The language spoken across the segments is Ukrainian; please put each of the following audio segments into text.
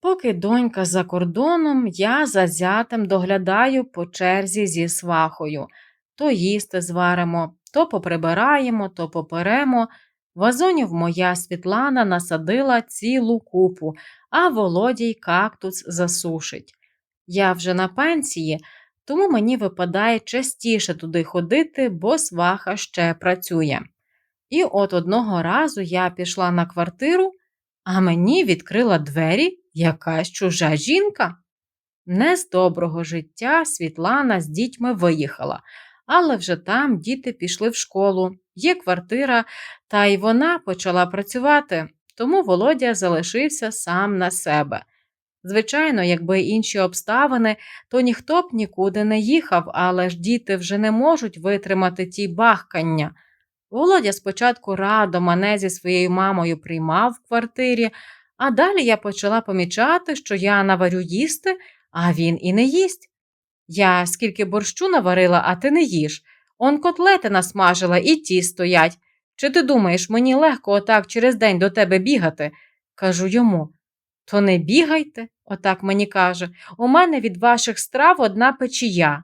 Поки донька за кордоном, я за зятем доглядаю по черзі зі свахою. То їсти зваримо, то поприбираємо, то поперемо. Вазонів моя Світлана насадила цілу купу, а Володій кактус засушить. Я вже на пенсії, тому мені випадає частіше туди ходити, бо сваха ще працює. І от одного разу я пішла на квартиру, а мені відкрила двері якась чужа жінка. Не з доброго життя Світлана з дітьми виїхала, але вже там діти пішли в школу, є квартира, та й вона почала працювати, тому Володя залишився сам на себе. Звичайно, якби інші обставини, то ніхто б нікуди не їхав, але ж діти вже не можуть витримати ті бахкання. Володя спочатку радо мене зі своєю мамою приймав в квартирі, а далі я почала помічати, що я наварю їсти, а він і не їсть. Я скільки борщу наварила, а ти не їш. Он котлети насмажила і ті стоять. Чи ти думаєш, мені легко отак через день до тебе бігати? Кажу йому. То не бігайте, отак мені каже. У мене від ваших страв одна печія.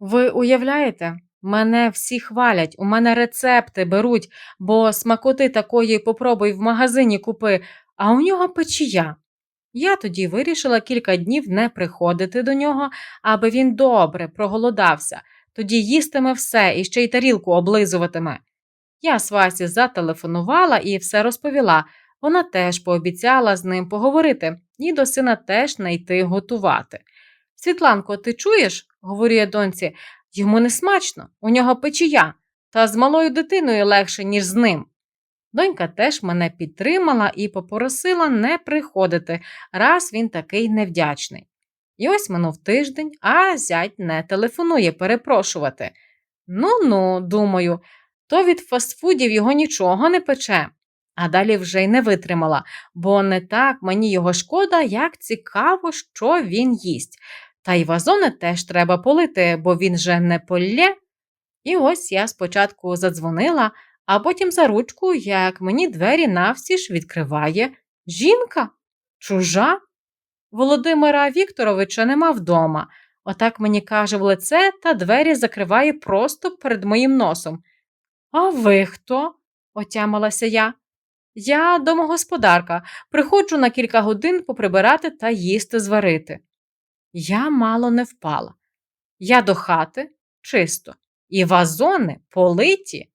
Ви уявляєте? Мене всі хвалять, у мене рецепти беруть, бо смакоти такої попробуй в магазині купи, а у нього печія. Я тоді вирішила кілька днів не приходити до нього, аби він добре проголодався, тоді їстиме все і ще й тарілку облизуватиме. Я Свасі зателефонувала і все розповіла. Вона теж пообіцяла з ним поговорити і до сина теж не готувати. Світланко, ти чуєш? говорю я доньці, йому не смачно, у нього печія, та з малою дитиною легше, ніж з ним. Донька теж мене підтримала і попросила не приходити, раз він такий невдячний. І ось минув тиждень, а зять не телефонує перепрошувати. Ну ну, думаю, то від фастфудів його нічого не пече. А далі вже й не витримала, бо не так мені його шкода, як цікаво, що він їсть. Та й вазони теж треба полити, бо він же не полє. І ось я спочатку задзвонила, а потім за ручку, як мені двері навсіж відкриває жінка, чужа. Володимира Вікторовича нема вдома. Отак мені каже в лице та двері закриває просто перед моїм носом. А ви хто? отямилася я. Я домогосподарка, приходжу на кілька годин поприбирати та їсти зварити. Я мало не впала. Я до хати чисто, і вазони политі.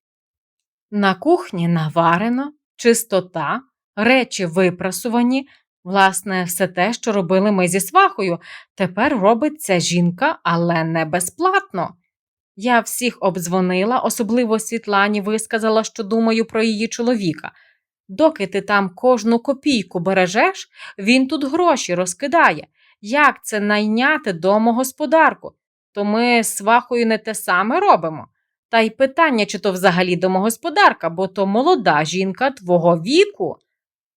На кухні наварено, чистота, речі випрасувані, власне, все те, що робили ми зі свахою, тепер робить ця жінка, але не безплатно. Я всіх обдзвонила, особливо Світлані висказала, що думаю про її чоловіка. Доки ти там кожну копійку бережеш, він тут гроші розкидає. Як це найняти домогосподарку? То ми з свахою не те саме робимо. Та й питання, чи то взагалі домогосподарка, бо то молода жінка твого віку.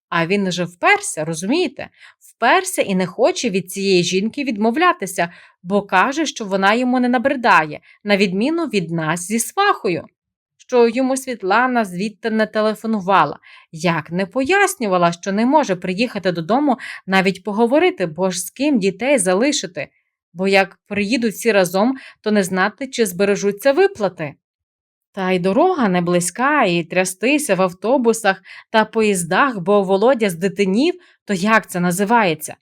А він же вперся, розумієте? Вперся і не хоче від цієї жінки відмовлятися, бо каже, що вона йому не набридає, на відміну від нас зі свахою. Що йому Світлана звідти не телефонувала, як не пояснювала, що не може приїхати додому навіть поговорити, бо ж з ким дітей залишити, бо як приїдуть всі разом, то не знати, чи збережуться виплати. Та й дорога не близька, і трястися в автобусах та поїздах, бо Володя з дитинів, то як це називається?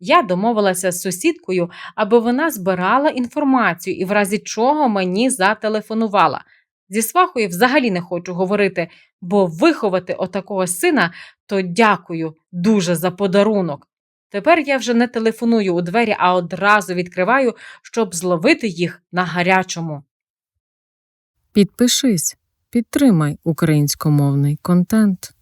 Я домовилася з сусідкою, аби вона збирала інформацію і в разі чого мені зателефонувала. Зі свахою взагалі не хочу говорити, бо виховати отакого сина то дякую дуже за подарунок. Тепер я вже не телефоную у двері, а одразу відкриваю, щоб зловити їх на гарячому. Підпишись, підтримай українськомовний контент.